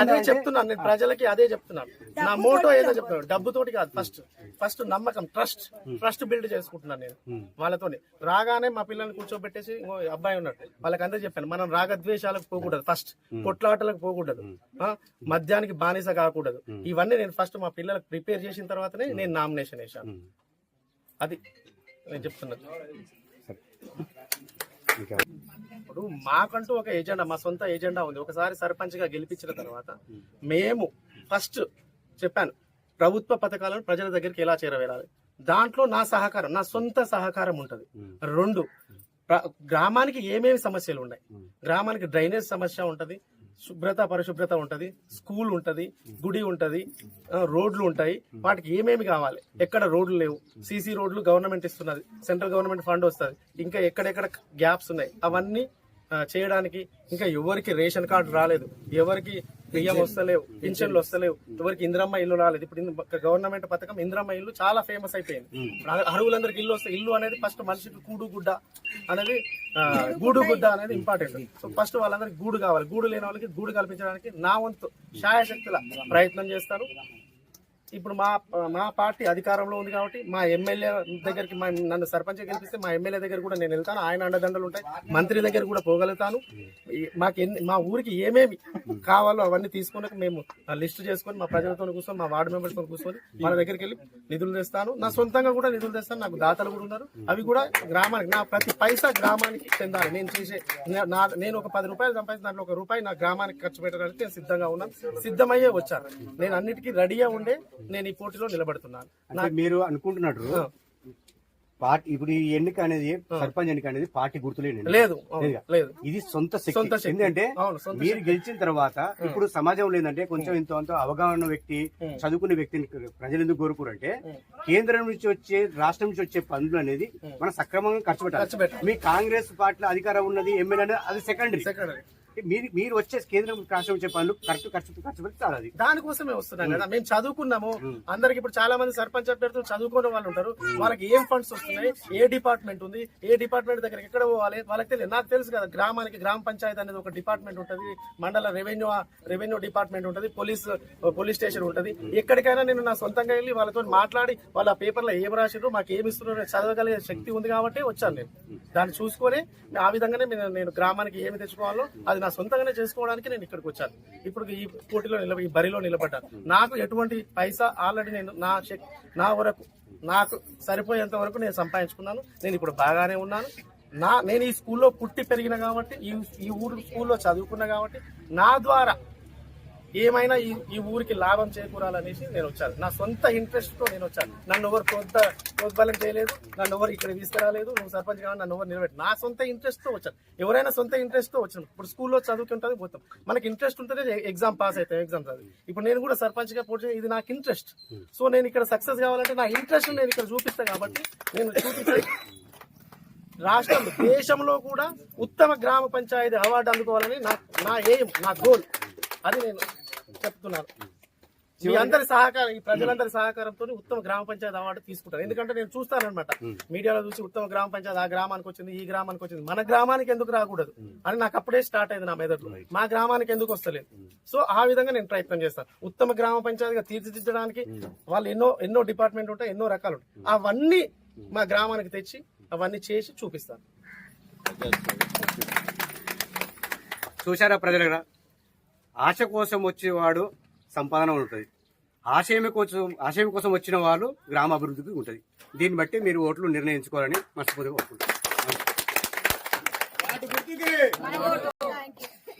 అదే చెప్తున్నాను నేను ప్రజలకి అదే చెప్తున్నాను. నా మోటో ఏదో చెప్తున్నాను డబ్బుతోటి కాదు ఫస్ట్ ఫస్ట్ నమ్మకం ట్రస్ట్ ట్రస్ట్ బిల్డ్ చేసుకుంటున్నాను నేను వాళ్ళతోని. రాగానే మా పిల్లల్ని కూర్చోబెట్టేసి అబ్బాయి ఉన్నాడు వాళ్ళకి అందరూ చెప్పాను మనం రాగద్వేషాలకు పోకూడదు ఫస్ట్ కొట్లాటలకు పోకూడదు ఆ, మద్యానికి బానిస కాకూడదు. ఇవన్నీ నేను ఫస్ట్ మా పిల్లలకు ప్రిపేర్ చేసిన తర్వాతనే నేను నామినేషన్ వేశాను. అది నేను చెప్తున్నాను ఇప్పుడు మాకంటూ ఒక ఎజెండా మా సొంత ఎజెండా ఉంది. ఒకసారి సర్పంచ్గా గెలిపించిన తర్వాత మేము ఫస్ట్ చెప్పాను ప్రభుత్వ పథకాలను ప్రజల దగ్గరికి ఎలా చేరవేయాలి దాంట్లో నా సహకారం నా సొంత సహకారం ఉంటది. రెండు ప్ర- గ్రామానికి ఏమేమి సమస్యలు ఉన్నాయి? గ్రామానికి డ్రైనేజ్ సమస్య ఉంటది శుభ్రత పరిశుభ్రత ఉంటది. స్కూల్ ఉంటది గుడి ఉంటది రోడ్లు ఉంటాయి. వాటికి ఏమేమి కావాలి? ఎక్కడ రోడ్లు లేవు. సీసీ రోడ్లు గవర్నమెంట్ ఇస్తున్నది. సెంట్రల్ గవర్నమెంట్ ఫండ్ వస్తుంది. ఇంకా ఎక్కడెక్కడ గ్యాప్స్ ఉన్నాయి? అవన్నీ చేయడానికి ఇంకా ఎవరికి రేషన్ కార్డు రాలేదు. ఎవరికి బియ్యం వస్తలేవు పింఛన్లు వస్తలేవు. ఎవరికి ఇందిరమ్మ ఇల్లు రాలేదు. ఇప్పుడు గవర్నమెంట్ పథకం ఇందిరమ్మ ఇల్లు చాలా ఫేమస్ అయిపోయింది. ఇప్పుడు అర్- అర్హులందరికి ఇల్లు వస్తాయి ఇల్లు అనేది ఫస్ట్ మనిషికి కూడు గుడ్డ అనేది గూడు గుడ్డ అనేది ఇంపార్టెంట్ సో ఫస్ట్ వాళ్ళందరికి గూడు కావాలి. గూడు లేని వాళ్ళకి గూడు కల్పించడానికి నా వంతు శాయశక్తుల ప్రయత్నం చేస్తాను ఇప్పుడు మా మా పార్టీ అధికారంలో ఉంది కాబట్టి మా ఎమ్మెల్యే దగ్గరికి మా నన్ను సర్పంచ్ గెలిపిస్తే మా ఎమ్మెల్యే దగ్గర కూడా నేను వెళ్తాను. ఆయన అండదండలు ఉంటాయి. మంత్రి దగ్గర కూడా పోగలుగుతాను. మాకు ఎన్ని మా ఊరికి ఏమేమి కావాలో అవన్నీ తీసుకున్నాక మేము లిస్ట్ చేసుకొని మా ప్రజలతో కూర్చొని మా వార్డు మెంబర్స్తో కూర్చొని వాళ్ళ దగ్గరికి వెళ్ళి నిధులు తెస్తాను. నా సొంతంగా కూడా నిధులు తెస్తాను. నాకు దాతలు కూడా ఉన్నారు. అవి కూడా గ్రామానికి నా ప్రతి పైసా గ్రామానికి చెందాలి. నేను చేసే నా- నా నేను ఒక పది రూపాయలు సంపాదించిన దాంట్లో ఒక రూపాయి నా గ్రామానికి ఖర్చు పెట్టడానికి నేను సిద్ధంగా ఉన్నాను. సిద్ధమయ్యే వచ్చాను. నేను అన్నిటికీ రెడీగా ఉండే నేను ఈ పోటీలో నిలబడుతున్నాను. అంటే మీరు అనుకుంటున్నారు పార్టీ ఇప్పుడు ఈ ఎన్నిక అనేది సర్పంచ్ ఎన్నిక అనేది పార్టీ గుర్తులేనండి లేదు లేదు? ఇది సొంత శక్తి. ఎందుకంటే మీరు గెలిచిన తర్వాత ఇప్పుడు సమాజంలో ఏంటంటే కొంచెం ఇంత అంత అవగాహన వ్యక్తి చదువుకునే వ్యక్తిని ప్రజలు ఎందుకు కోరుకోరంటే కేంద్రం నుంచి వచ్చే రాష్ట్రం నుంచి వచ్చే పనులు అనేది మనం సక్రమంగా ఖర్చు పెట్టాలి. పెట్టాలి. మీ కాంగ్రెస్ పార్టీలో అధికారం ఉన్నది ఎమ్మెల్యే అనేది అది సెకండరీ సెకండరీ మీరు మీరు వచ్చే కేంద్రం రాష్ట్రం వచ్చే పనులు కరెక్ట్ ఖర్చు ఖర్చు చాలు అది. దానికోసమే వస్తున్నాం కదా. మేము చదువుకున్నాము. అందరికి ఇప్పుడు చాలా మంది సర్పంచ్ అభ్యర్థులు చదువుకున్న వాళ్ళు ఉంటారు. వాళ్ళకి ఏం ఫండ్స్ వస్తున్నాయి? ఏ డిపార్ట్మెంట్ ఉంది? ఏ డిపార్ట్మెంట్ దగ్గర ఎక్కడ పోవాలి? వాళ్ళకి తెలియదు. నాకు తెలుసు కదా గ్రామానికి గ్రామ పంచాయతీ అనేది ఒక డిపార్ట్మెంట్ ఉంటది. మండల రెవెన్యూ రెవెన్యూ డిపార్ట్మెంట్ ఉంటది. పోలీస్ పోలీస్ స్టేషన్ ఉంటది. ఎక్కడికైనా నేను నా సొంతంగా వెళ్ళి వాళ్ళతో మాట్లాడి వాళ్ళ పేపర్లో ఏం రాసిర్రు మాకు ఏమి ఇస్తున్నారో చదవగలిగే శక్తి ఉంది కాబట్టి వచ్చాను నేను. దాన్ని చూసుకొని ఆ విధంగానే నేను- నేను గ్రామానికి ఏమి తెచ్చుకోవాలో అది నా సొంతంగానే చేసుకోవడానికి నేను ఇక్కడికి వచ్చాను. ఇప్పుడు ఈ పోటీలో నిలబ ఈ బరిలో నిలబడ్డాను. నాకు ఎటువంటి పైసా ఆల్రెడీ నేను నా చెక్ నా వరకు నాకు సరిపోయేంత వరకు నేను సంపాదించుకున్నాను. నేను ఇప్పుడు బాగానే ఉన్నాను. నా నేను ఈ స్కూల్లో పుట్టి పెరిగిన కాబట్టి ఈ ఈ ఊరు స్కూల్లో చదువుకున్నా కాబట్టి నా ద్వారా ఏమైనా ఈ ఈ ఊరికి లాభం చేకూరాలనేసి నేను వచ్చాను. నా సొంత ఇంట్రెస్ట్తో నేను వచ్చాను. నన్ను ఎవరు ప్రోత్స ప్రోత్బలం చేయలేదు నన్ను ఎవరు ఇక్కడ తీసుకురాలేదు నువ్వు సర్పంచ్ కావాలి నన్ను ఎవరు నిలబెట్టి నా సొంత ఇంట్రెస్ట్తో వచ్చాను. ఎవరైనా సొంత ఇంట్రెస్ట్తో వచ్చాను ఇప్పుడు స్కూల్లో చదువుకుంటుంది పోతాం. మనకి ఇంట్రెస్ట్ ఉంటేనే ఎగ్జామ్ పాస్ అవుతాం ఎగ్జామ్ చదివి. ఇప్పుడు నేను కూడా సర్పంచ్గా పోటీ ఇది నాకు ఇంట్రెస్ట్. సో నేను ఇక్కడ సక్సెస్ కావాలంటే నా ఇంట్రెస్ట్ నేను ఇక్కడ చూపిస్తాను కాబట్టి నేను చూపించాను రాష్ట్రం దేశంలో కూడా ఉత్తమ గ్రామ పంచాయతీ అవార్డు అందుకోవాలని నా నా ఎయిమ్ నా గోల్. అది నేను చెప్తున్నాను మీ అందరి సహకారం ఈ ప్రజలందరి సహకారంతో ఉత్తమ గ్రామ పంచాయతీ అవార్డు తీసుకుంటాను ఎందుకంటే నేను చూస్తానన్నమాట. మీడియాలో చూసి ఉత్తమ గ్రామ పంచాయతీ ఆ గ్రామానికి వచ్చింది ఈ గ్రామానికి వచ్చింది. మన గ్రామానికి ఎందుకు రాకూడదు? అని నాకు అప్పుడే స్టార్ట్ అయింది నా మెదడులో. మా గ్రామానికి ఎందుకు వస్తలేదు? సో ఆ విధంగా నేను ప్రయత్నం చేస్తాను. ఉత్తమ గ్రామ పంచాయతీగా తీర్చిదిద్దడానికి వాళ్ళు ఎన్నో ఎన్నో డిపార్ట్మెంట్ ఉంటాయి ఎన్నో రకాలు ఉంటాయి. అవన్నీ మా గ్రామానికి తెచ్చి అవన్నీ చేసి చూపిస్తాను. చూశారా ప్రజలరా ఆశ కోసం వచ్చేవాడు సంపాదన ఉంటుంది. ఆశయం కోసం ఆశయం కోసం వచ్చిన వాళ్ళు గ్రామ అభివృద్ధికి ఉంటుంది. దీన్ని బట్టి మీరు ఓట్లు నిర్ణయించుకోవాలని మనస్ఫూర్తిగా కోరుకుంటున్నాను